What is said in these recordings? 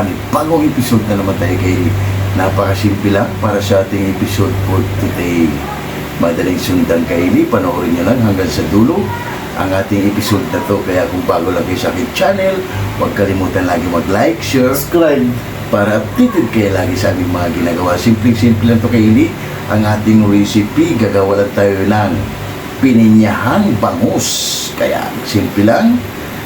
panibagong episode na naman tayo kay Napakasimple lang para sa ating episode for today. Madaling sundan kay Eli, panoorin nyo lang hanggang sa dulo ang ating episode na to. Kaya kung bago lang kayo sa aking channel, huwag kalimutan lagi mag-like, share, Subscribe. para updated kayo lagi sa aming mga ginagawa. Simpleng-simple lang to kay Eli. Ang ating recipe, gagawa lang tayo ng pininyahang bangus. Kaya, simple lang.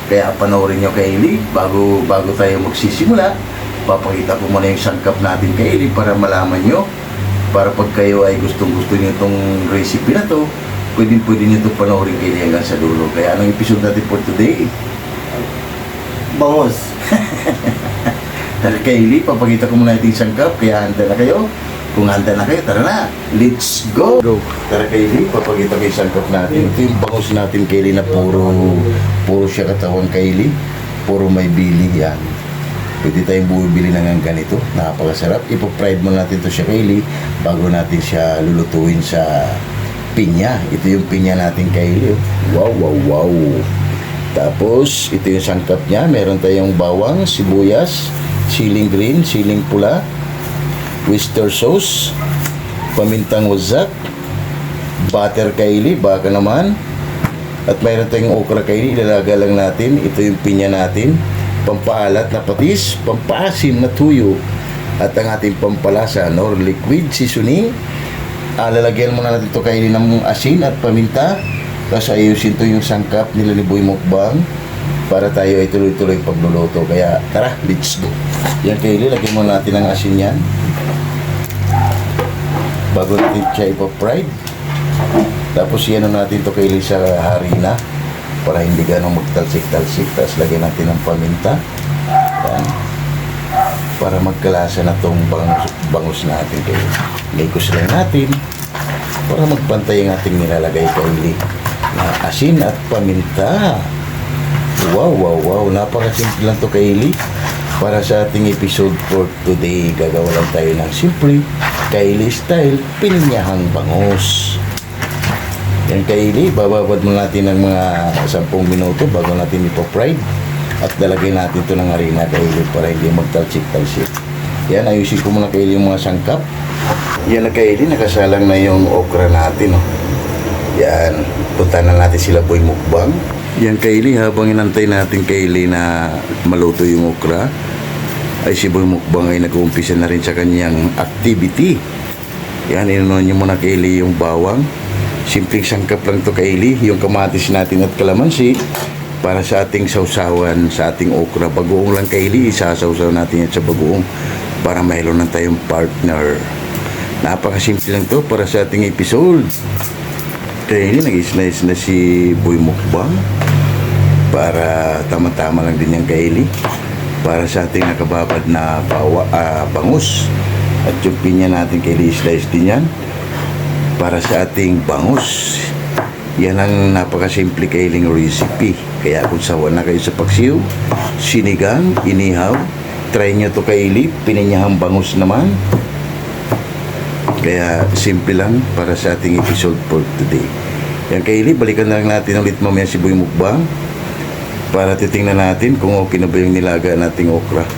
Kaya panoorin nyo kay Eli bago, bago tayo magsisimula. Papakita ko muna yung sangkap natin kay Eli para malaman nyo. Para pag kayo ay gustong-gusto nyo itong recipe na to, pwedeng pwede nyo ito panoorin kay Eli hanggang sa dulo. Kaya anong episode natin for today? Bangos. Tara kay Eli, papakita ko muna yung sangkap. Kaya handa na kayo. Kung handa na kayo, tara na. Let's go! Tara kay Eli, papakita yung sangkap natin. Ito yung bangus natin kay Eli na puro, puro siya katawan kay Eli. Puro may bili yan. Pwede tayong bumibili ng ganito. Napakasarap. Ipo-fried mo natin to siya kay Eli bago natin siya lulutuin sa pinya. Ito yung pinya natin kay Eli. Wow, wow, wow. Tapos, ito yung sangkap niya. Meron tayong bawang, sibuyas, siling green, siling pula, oyster sauce, pamintang wazak, butter kaili, baka naman. At mayroon tayong okra kaili, ilalaga lang natin. Ito yung pinya natin. Pampaalat na patis, pampaasim na tuyo. At ang ating pampalasa, no? liquid seasoning. Ah, muna natin ito kaili ng asin at paminta. Tapos ayusin to yung sangkap nila ni Boy Mukbang para tayo ay tuloy-tuloy pagluluto. Kaya tara, let's go. Yan kaili, lagyan muna natin ang asin yan. Bago natin siya ipa-fried. Tapos yan natin to kaili sa harina para hindi ganong magtalsik-talsik. Tapos lagyan natin ng paminta. Yan. Para magkalasa na tong bangus, bangus natin kaili. Ligos lang natin para magpantay ang ating nilalagay kaili na asin at paminta. Wow, wow, wow. Napakasimple lang to kaili. Para sa ating episode for today, gagawa lang tayo ng simple kaili style pininyahang bangus. Yan kaili, bababad mo natin ng mga 10 minuto bago natin ipo-fried. At lalagay natin ito ng harina kaili para hindi magtalsik-talsik. Yan, ayusin ko muna kaili yung mga sangkap. Yan na kaili, nakasalang na yung okra natin. Oh. Yan, punta na natin sila boy mukbang. Yan kaili, habang inantay natin kaili na maluto yung okra, ay si boy mukbang ay nag-uumpisa na rin sa kanyang activity. Yan, inunuan niyo muna kaili yung bawang. Simpleng sangkap lang to kaili, yung kamatis natin at kalamansi para sa ating sausawan, sa ating okra. Bagoong lang kaili, isasawsaw natin yan sa bagoong para mayroon na tayong partner. Napakasimple lang to para sa ating episode. Kaya ini nag-slice na si Boy Mukbang para tama-tama lang din yung kaili para sa ating nakababad na bawa, ah, bangus at yung pinya natin kaili slice din yan para sa ating bangus yan ang napakasimple kailing recipe kaya kung sawa na kayo sa paksiw sinigang, inihaw try nyo to kaili pininyahang bangus naman kaya simple lang para sa ating episode for today. Yan Kaylee, balikan na lang natin ulit mamaya si Boy Mukbang para titingnan natin kung okay na ba yung nilaga nating okra.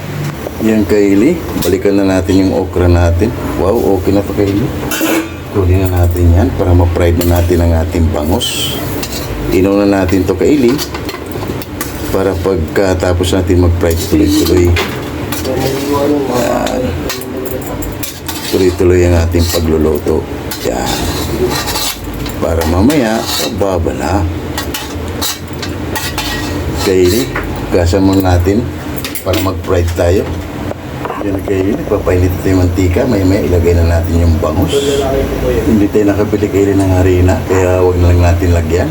Yan Kaylee, balikan na natin yung okra natin. Wow, okay na to Kaylee. Kunin na natin yan para ma-fried na natin ang ating bangus. Inuna natin to Kaylee para pagkatapos natin mag-fried tuloy-tuloy. Tuloy-tuloy ang ating pagluluto. Yan. Para mamaya, baba na. Kaili, gasan muna natin para mag-fried tayo. Yan kaili, nagpapainit ito yung mantika. May-may ilagay na natin yung bangus. Hindi tayo nakabili kaili ng harina, kaya wag na lang natin lagyan.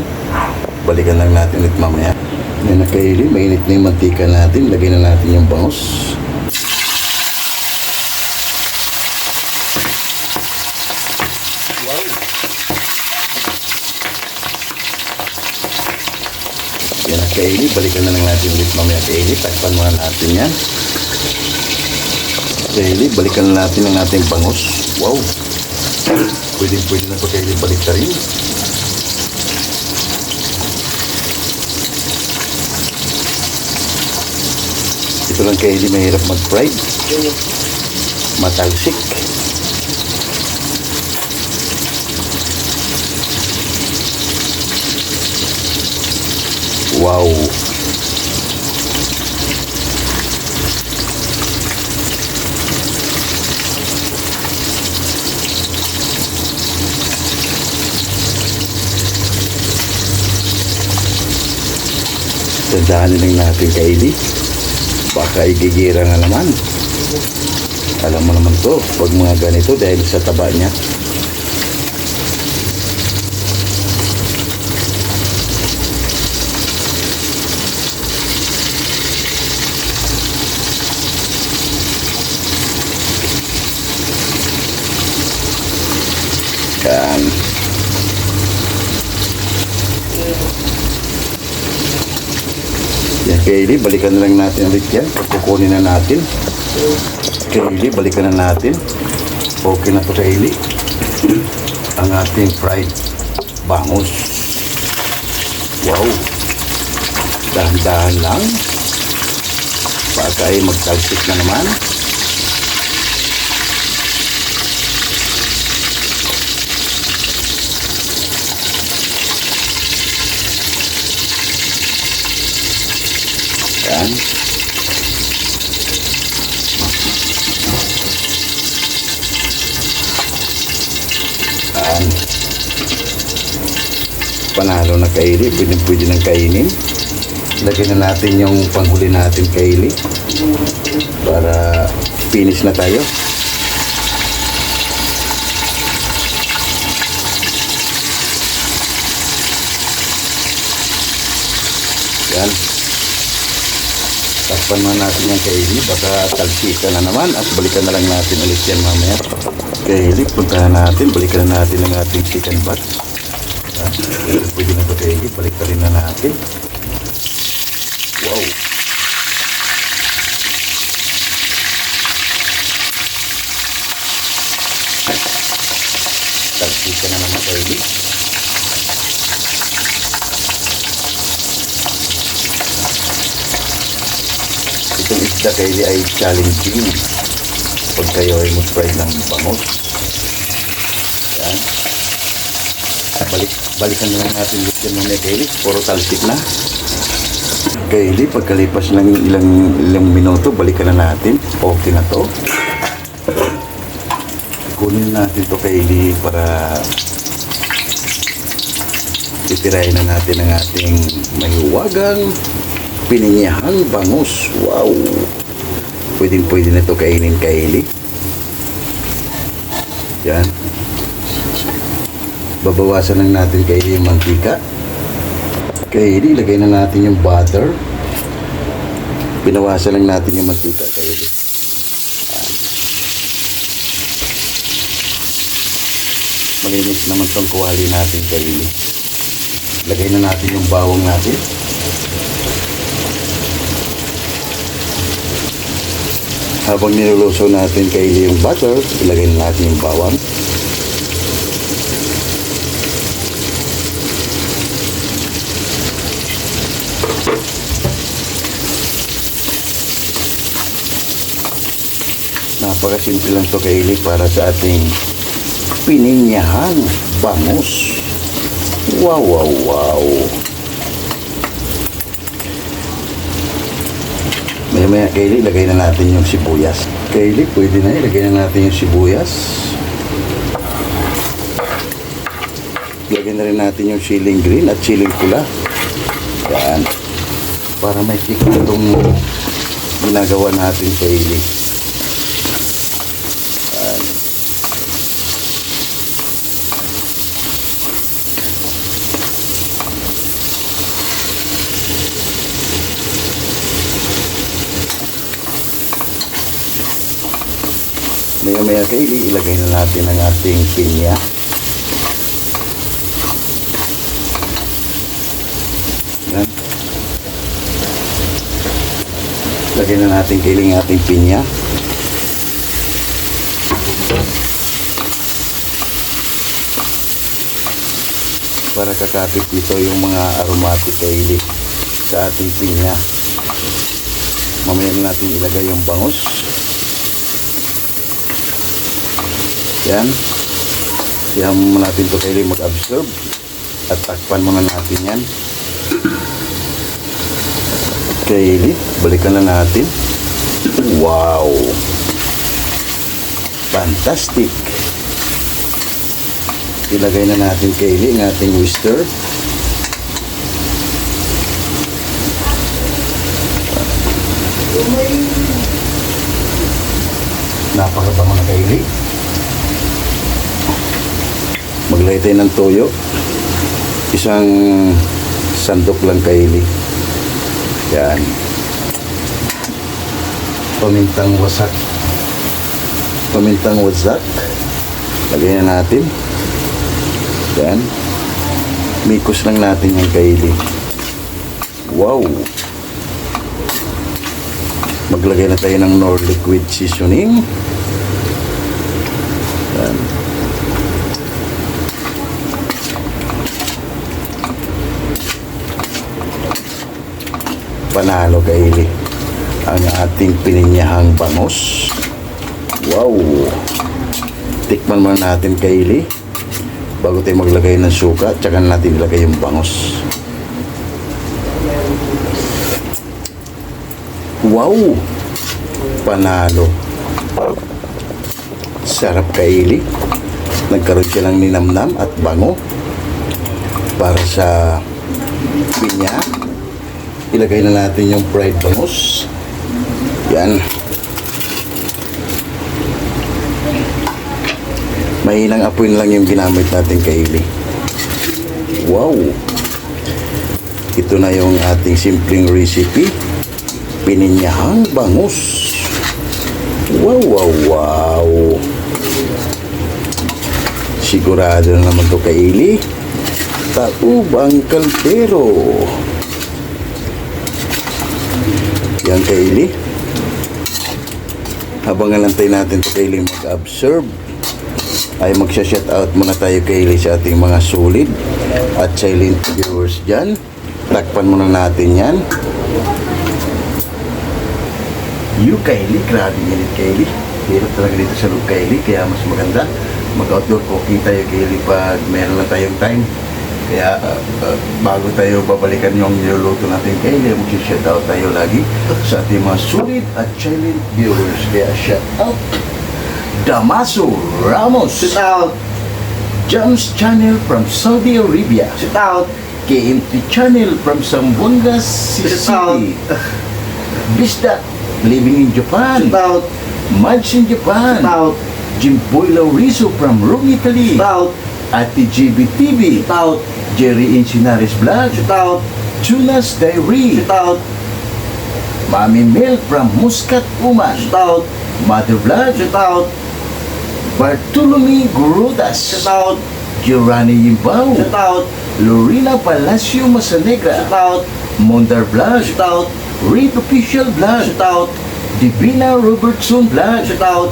Balikan lang natin ulit mamaya. Yan na kaili, mainit na yung mantika natin. Lagay na natin yung bangus. Yan ang kaili. Balikan na lang natin ulit mamaya kaili. Takpan muna natin yan. Kaili, balikan na natin ang ating bangus. Wow! Pwede pwede na ito kaili balik na rin. Ito lang hindi mahirap mag-fried. Matalsik. Wow. Tandaan lang natin kaili. Baka igigira nga naman. Alam mo naman to, pag mga ganito dahil sa taba niya. Yan. Kaylee, balikan na lang natin ulit yan. Kukunin na natin. Kaylee, balikan na natin. Okay na to Kaylee. Ang ating fried bangus. Wow. Dahan-dahan lang. Baka ay magtalsik na naman. Yan. Yan. Panalo na kaili. Pwede, pwede nang kainin. Lagyan na natin yung panghuli natin kaili. Para finish na tayo. Yan. Takpan na natin yung kaili, baka talsika na naman at balikan na lang natin ulit yan mamaya. Kaili, puntahan natin, balikan na natin ang ating chicken butt. Pwede na ito kaili, balikan rin na natin. Wow! Talsika na naman kaili. Itong isda kaili ay challenging pag kayo ay mag-fry ng bangus. Yan. Balik, balikan na lang natin yan mamaya kaili. Puro talsik na. Kaili, pagkalipas ng ilang, ilang minuto, balikan na natin. Okay na to. Kunin natin to kaili para titirahin na natin ang ating mahiwagang piningihang bangus. Wow! Pwedeng pwede na ito kainin kaili. Yan. Babawasan lang natin kaili yung mantika. Kaili, ilagay na natin yung butter. Binawasan lang natin yung mantika. Yan. Malinis naman tong kuwali natin kaili. Lagay na natin yung bawang natin. Habang nilulusaw natin kaili yung butter, ilagay na natin yung bawang. Napakasimple lang to kaili para sa ating pininyahang bangus. Wow, wow, wow. Maya maya, Kaylee, lagay na natin yung sibuyas. Kaylee, pwede na ilagay na natin yung sibuyas. Lagyan na rin natin yung siling green at siling pula. Yan. Para may kick itong ginagawa natin, Kaylee. Yan. Kaylee, ilagay na natin ang ating pinya. Yan. Lagyan na natin Kaylee ang ating pinya. Para kakapit dito yung mga aromatic Kaylee sa ating pinya. Mamaya na natin ilagay yung bangus. Yan. Siyahan muna natin to kaili mag-absorb. At takpan muna natin yan. Kaili, balikan na natin. Wow! Fantastic! Ilagay na natin kaili ng ating oyster. Napakabango na kaili. Maglagay tayo ng toyo. Isang sandok lang kaili. Yan. Pamintang wasak. Pamintang wasak. Lagay na natin. Yan. Mikos lang natin yung kaili. Wow! Maglagay na tayo ng Nor Liquid Seasoning. Panalo kaili ang ating pininyahang bangus. Wow! Tikman muna natin kaili bago tayo maglagay ng suka tsaka natin ilagay yung bangus. Wow! Panalo. Sarap kaili. Nagkaroon siya ng ninamnam at bango. Para sa pinya. Ilagay na natin yung fried bangus. Yan. Mahinang apoy lang yung ginamit natin kaili. Wow! Ito na yung ating simpleng recipe pininyahang bangus. Wow, wow, wow. Sigurado na naman to kaili. Taubang kaldero. Yan kaili. Habang alantay natin to kaili mag-absorb, ay magsha-shout out muna tayo kaili sa ating mga solid at silent viewers dyan. Takpan muna natin yan. Yung Kylie, grabe init Kylie. Hirap talaga dito sa loob Kylie, kaya mas maganda. Mag-outdoor cooking tayo Kylie pag meron na tayong time. Kaya uh, uh, bago tayo babalikan yung niluluto natin Kylie, mag-shout out tayo lagi sa ating mga sulit at silent viewers. Kaya shout out Damaso Ramos. Sit out. Jams Channel from Saudi Arabia. Sit out. KMT Channel from Zamboanga Sit City. out. Bisdak living in Japan. Sit out. Mads in Japan. Sit out. Jimboy Lauriso from Rome, Italy. Sit out. Ate GB TV. Sit out. Jerry Encinares Vlog. Sit out. Tunas Diary. Sit out. Mami Mel from Muscat, Uman. Sit out. Mother Vlog. Sit out. Bartolome Grudas. Sit out. Giovanni Yimbao. Sit out. Lorena Palacio Masanegra. Sit out. Mondar Vlog. Sit out. Reed Official Vlog. Sit out. Divina Robertson Vlog. Sit out.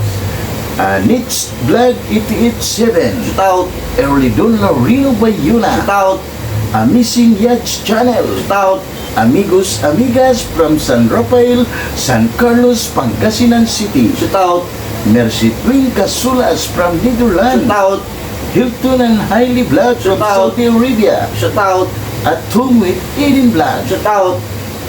Anits Vlog 887. Sit out. Erlidon Laurino Bayuna. Sit out. Amazing Yachts Channel. Sit out. Amigos Amigas from San Rafael, San Carlos, Pangasinan City. Sit out. Mercy Twin Casulas from Netherlands. Sit out. Hilton and Hailey Vlog from out. Saudi Arabia. Sit out. At home with Eden Vlog. Sit out.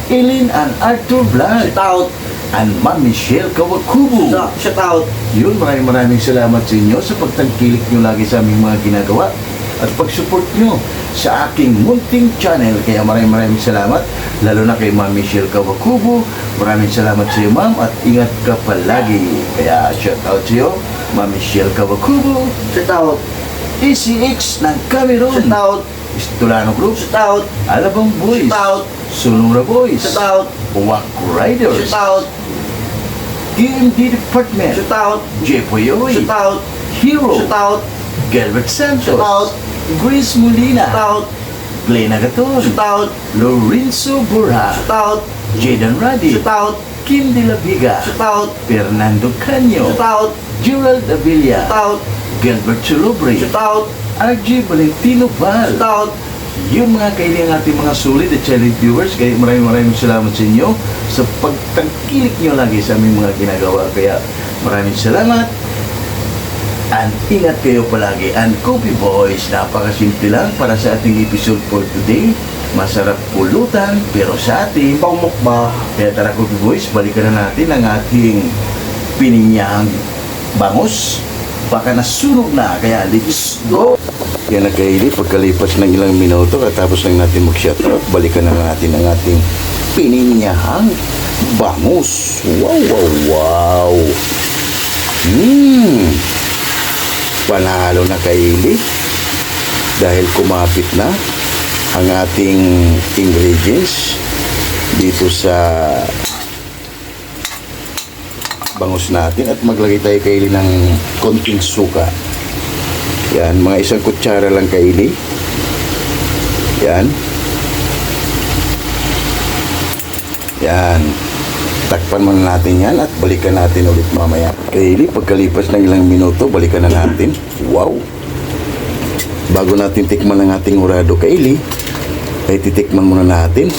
Eileen and Arthur Vlog. Sit out. And Ma'am Michelle Kawakubu. Sit out. Yun, maraming maraming salamat sa inyo sa pagtangkilik nyo lagi sa aming mga ginagawa at pag-support nyo sa aking munting channel. Kaya maraming maraming salamat, lalo na kay Ma'am Michelle Kawakubo. Maraming salamat sa iyo, Ma'am, at ingat ka palagi. Kaya shout out sa iyo, Ma'am Michelle Kawakubo, Sit out. ECX ng Cameroon, Sit out. Istulano Group, Sit out. Alabang Boys, Sit out. Sunura Boys, Sit out. Uwak Riders, Sit out. DMD Department, Sit out. Jepoy Sit out. Hero, Sit out. Gilbert Santos, Sit out. Grace Molina, Sit out. Glenn Agaton, Sit out. Lorenzo Burha, Sit out. Jaden Radi, Sit out. Kim De La Viga, Sit out. Fernando Canyo, Sit out. Gerald Avila, Sit out. Gilbert Chulubre, Sit out. RG Valentino Val, Sit out. Yung mga kailangan natin mga solid at silent viewers, kaya maraming maraming salamat sa inyo sa pagtangkilik nyo lagi sa aming mga ginagawa. Kaya maraming salamat. And ingat kayo palagi. And Coffee Boys, napakasimple lang para sa ating episode for today. Masarap pulutan, pero sa ating pangmukba. Kaya tara Coffee Boys, balikan na natin ang ating pininyang bangus. Baka nasunog na, kaya let's go! Yan nagkaili, pagkalipas ng ilang minuto, katapos lang natin mag-shut up, balikan na natin ang ating pininyahang bangus. Wow, wow, wow! Mmm! Panalo na kaili dahil kumapit na ang ating ingredients dito sa bangus natin at maglagay tayo kaili ng konting suka. Yan, mga isang kutsara lang kaili. Yan. Yan. Takpan muna natin yan at balikan natin ulit mamaya. Kaili, pagkalipas ng ilang minuto, balikan na natin. Wow! Bago natin tikman ang ating urado kaili, ay titikman muna natin.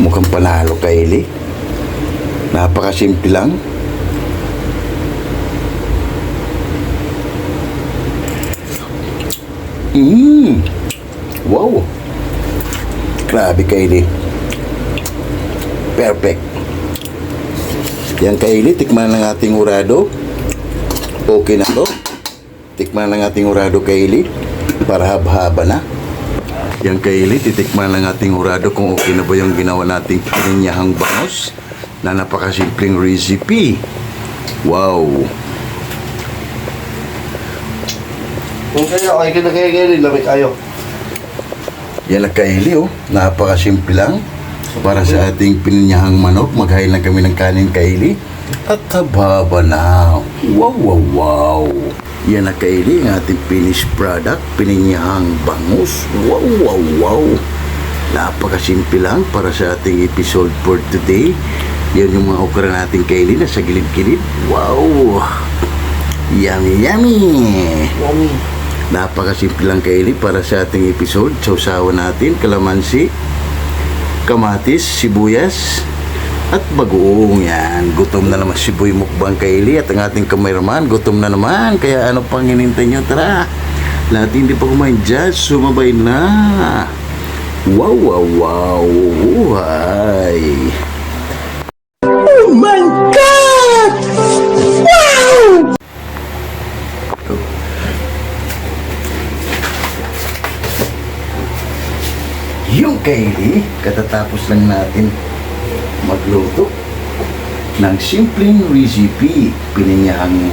Mukhang panalo kaili. Napakasimple lang. Mmm! Wow! Grabe kaili. Perfect. Yan kaili, tikman ng ating urado. Okay na to. Tikman ng ating urado kaili para haba-haba na. Yan kaili, titikman ng ating urado kung okay na ba yung ginawa nating pininyahang bangos na napakasimpleng recipe. Wow! Kung kaya, okay ka na kaya kayo, lamig kayo. Yan ang kaili oh. Napakasimple lang. Para sa ating pininyahang manok, maghain lang kami ng kanin kaili. At hababa na. Wow, wow, wow. Yan ang kaili, ang ating finished product, pininyahang bangus. Wow, wow, wow. Napakasimple lang para sa ating episode for today. Yan yung mga okra nating kaili na sa gilid-gilid. Wow! Yummy, yummy! Mami. Napakasimple lang kaili para sa ating episode. Sausawan natin, kalamansi, kamatis, sibuyas, at bagoong yan. Gutom na naman si Boy Mukbang kaili at ang ating kameraman, gutom na naman. Kaya ano pang hinintay nyo? Tara! Lahat hindi pa kumain dyan, sumabay na! Wow, wow, wow! Uhay! Yung kaili, katatapos lang natin magluto ng simpleng recipe. Pininyahang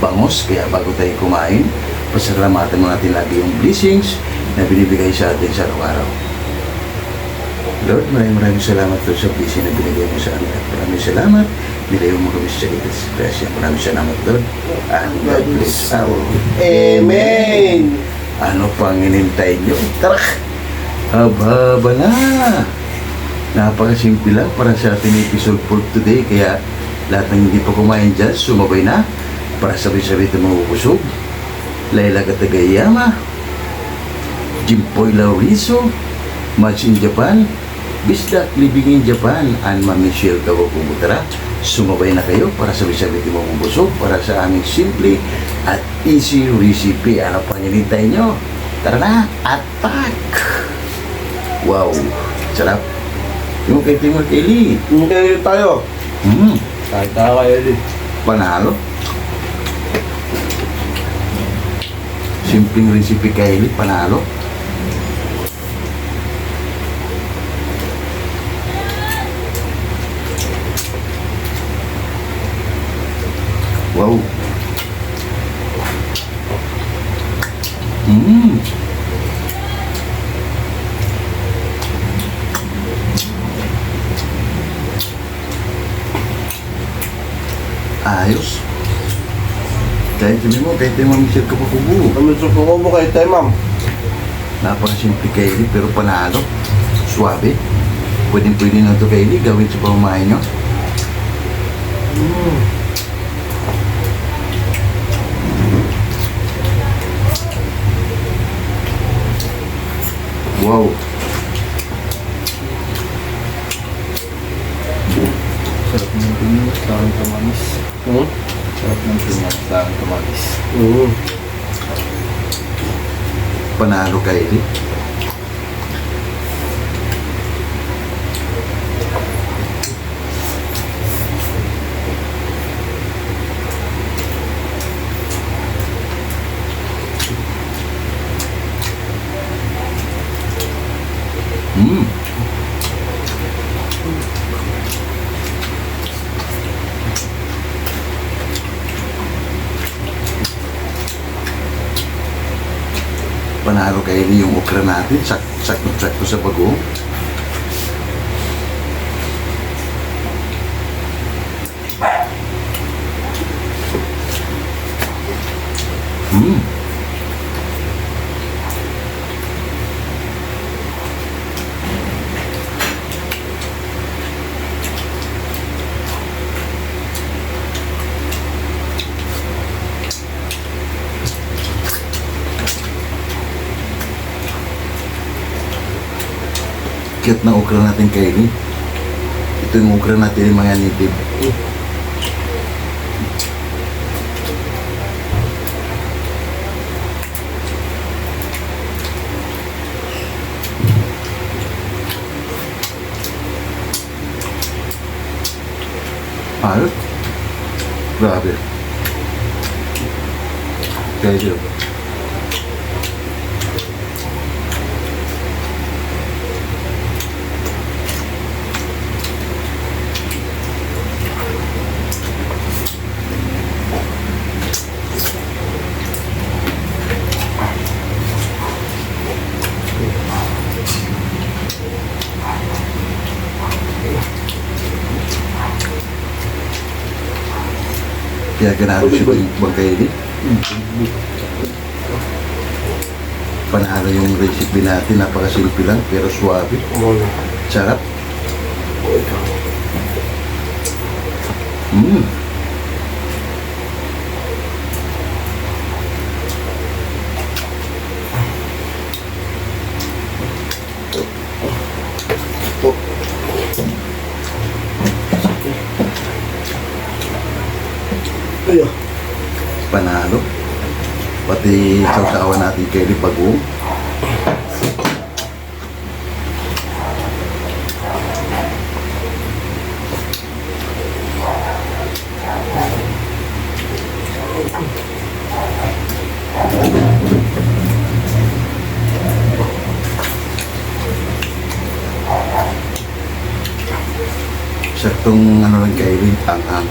bangos, kaya bago tayo kumain, pasalamatan mo natin lagi yung blessings na binibigay sa atin sa araw-araw. Lord, maraming maraming salamat Lord sa blessing na binigay mo sa amin. At maraming salamat. Nilayo mo kami sa itas. Grasya. Maraming salamat Lord. And God bless our Amen. ano pang inintay nyo? Tara! Haba-haba na! Napakasimple lang para sa ating episode for today. Kaya lahat ng hindi pa kumain dyan, sumabay na para sabay-sabay ito mabubusog. Laila Katagayama, Jimpoy Laurizo, Match in Japan, Bisdak Living in Japan, and Ma'am Michelle Kawakubutara. Sumabay na kayo para sabay-sabay ito mabubusog para sa aming simple at easy recipe. Ano pang hinintay nyo? Tara na! Attack! Wow! Sarap! Yung kay Timur Kelly. Kung kayo tayo. Hmm, Kahit tayo kayo din. panalo. Simpleng recipe kay Eli, panalo. Wow. Mm. Ayos. Kahit sabi mo, kahit yung mamisir ka pa kubo. Kami suko mo kayo tayo, ma'am. Napakasimple kay Eli, pero panalo. Suwabe. Pwedeng pwede na ito kay Eli, gawin sa pamamahay nyo. Wow. Sarap ng pinya, sarap ng kamamis. Oo? Hmm? Sarap ng pinya, sarap ng kamamis. Panalo ka, Eli. Eh. Panalo kay yung okra natin. Sak sakto-sakto sa bago. Cute na okra natin Eric. Ito yung okra natin yung mga native. Ayos. Grabe. Kaya Kaya ganado siya yung magkaili. Panalo yung recipe natin, napakasimple lang, pero suwabe. Sarap. O, ikaw. Mm. Ayo. Panalo. Pati sausawan natin kay Lipago. Saktong ano lang kay Rin, ang ang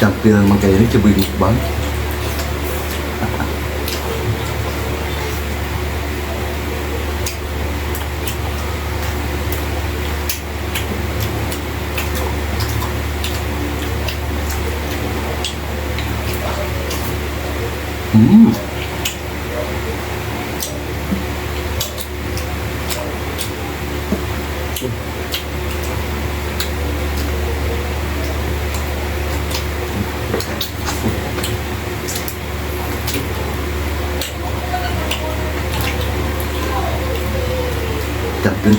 champion naman kayo ni Chiboy Mukbang. Mm.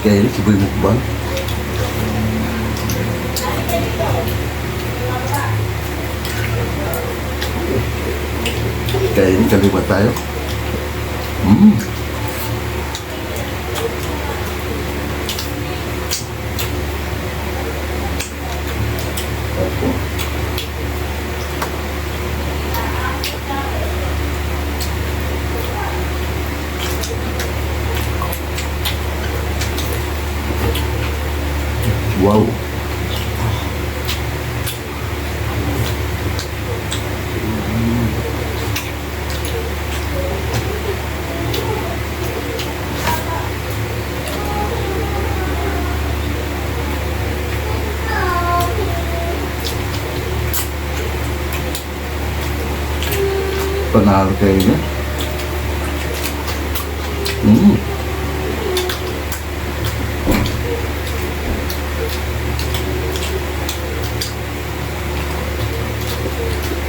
Champion kayo ni Chiboy Mukbang. Kaya ini kalibat tayo. Hmm. Wow. Panalo kayo niya. Mm.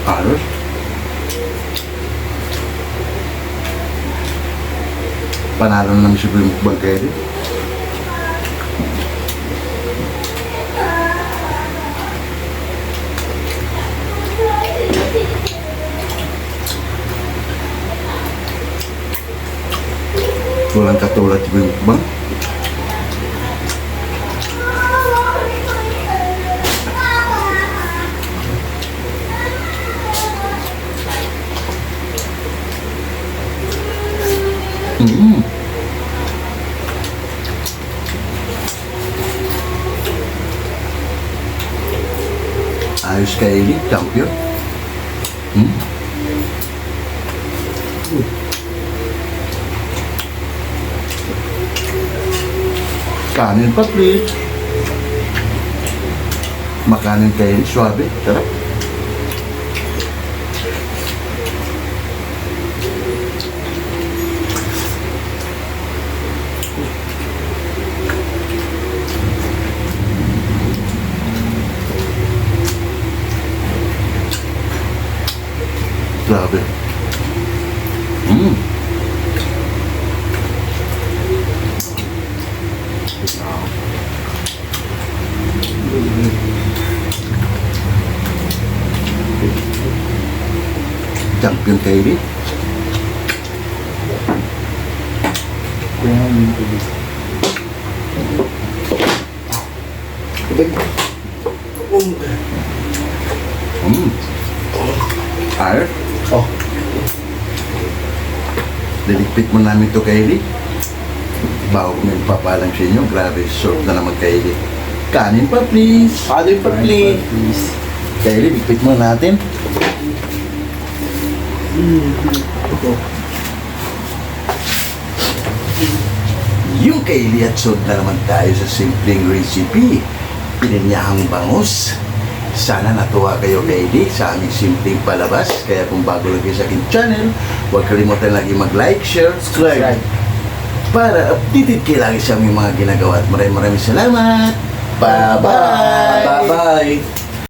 Ayos. panalo na ng Supreme Mukbang kayo rin. Walang katulad Mukbang. Mm. Ayos kay Eli, champion. Mm. Kanin pa, please. Makanin kay Eli, suabe. Sarap. Grabe. Mm. Champion kayo rin. Mm. Ayos. Oh. Liligpit mo namin to kay Eli. Bago kami papalang sa inyo. Grabe, serve na naman kay Eli. Kanin pa, please. Ano yung papli? Kay Eli, ligpit mo natin. Yung kay Eli at sod na naman tayo sa simpleng recipe. Pininyahang bangus. Sana natuwa kayo kay Eli sa aming simpleng palabas. Kaya kung bago lang kayo sa aking channel, huwag kalimutan lagi mag-like, share, Subscribe. para updated kayo lagi sa aming mga ginagawa. At maraming maraming salamat. Bye-bye! Bye-bye.